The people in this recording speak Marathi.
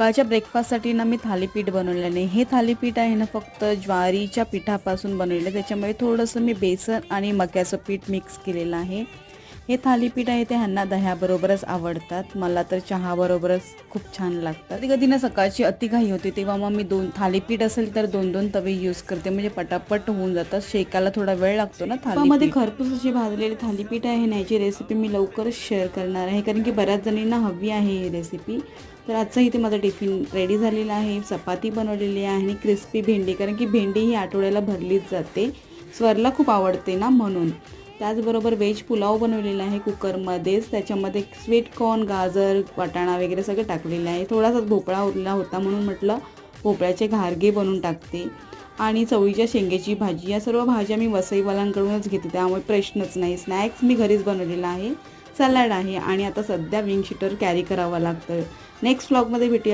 सकाळच्या ब्रेकफास्टसाठी ना मी थालीपीठ बनवलेलं नाही. हे थालीपीठ आहे ना फक्त ज्वारीच्या पिठापासून बनवलेलं आहे. थोडंसं मी बेसन आणि मक्याचं पीठ मिक्स केलेलं आहे. हे थालीपीठ आहे ते ह्यांना दह्याबरोबरच आवडतात. मला तर चहाबरोबरच खूप छान लागतात. कधी कधी ना सकाळची अतिघाई होते तेव्हा मग मी दोन थालीपीठ असेल तर दोन दोन तवे यूज करते. म्हणजे पटापट होऊन जातात. शेकायला थोडा वेळ लागतो ना थालीमध्ये खरपूस अशी भाजलेली थालीपीठ आहे ना याची रेसिपी मी लवकरच शेअर करणार आहे. कारण की बऱ्याच जणींना हवी आहे ही रेसिपी तर आजचा इथे माझा टिफिन रेडी झालेला आहे. चपाती बनवलेली आहे आणि क्रिस्पी भेंडी. कारण की भेंडी ही आठवड्याला भरलीच जाते. स्वरला खूप आवडते ना म्हणून. त्याचबरोबर व्हेज पुलाव बनवलेला आहे कुकरमध्येच. त्याच्यामध्ये स्वीट कॉर्न गाजर वाटाणा वगैरे सगळं टाकलेलं आहे. थोडासा भोपळा उरला होता म्हणून म्हटलं भोपळ्याचे घारगे बनवून टाकते. आणि चवळीच्या शेंग्याची भाजी या सर्व भाज्या मी वसईवालांकडूनच घेते त्यामुळे प्रश्नच नाही. स्नॅक्स मी घरीच बनवलेला आहे. सॅलड आहे आणि आता सध्या विंग शीटर कॅरी करावं लागतं नेक्स्ट व्लॉगमध्ये भेटूया.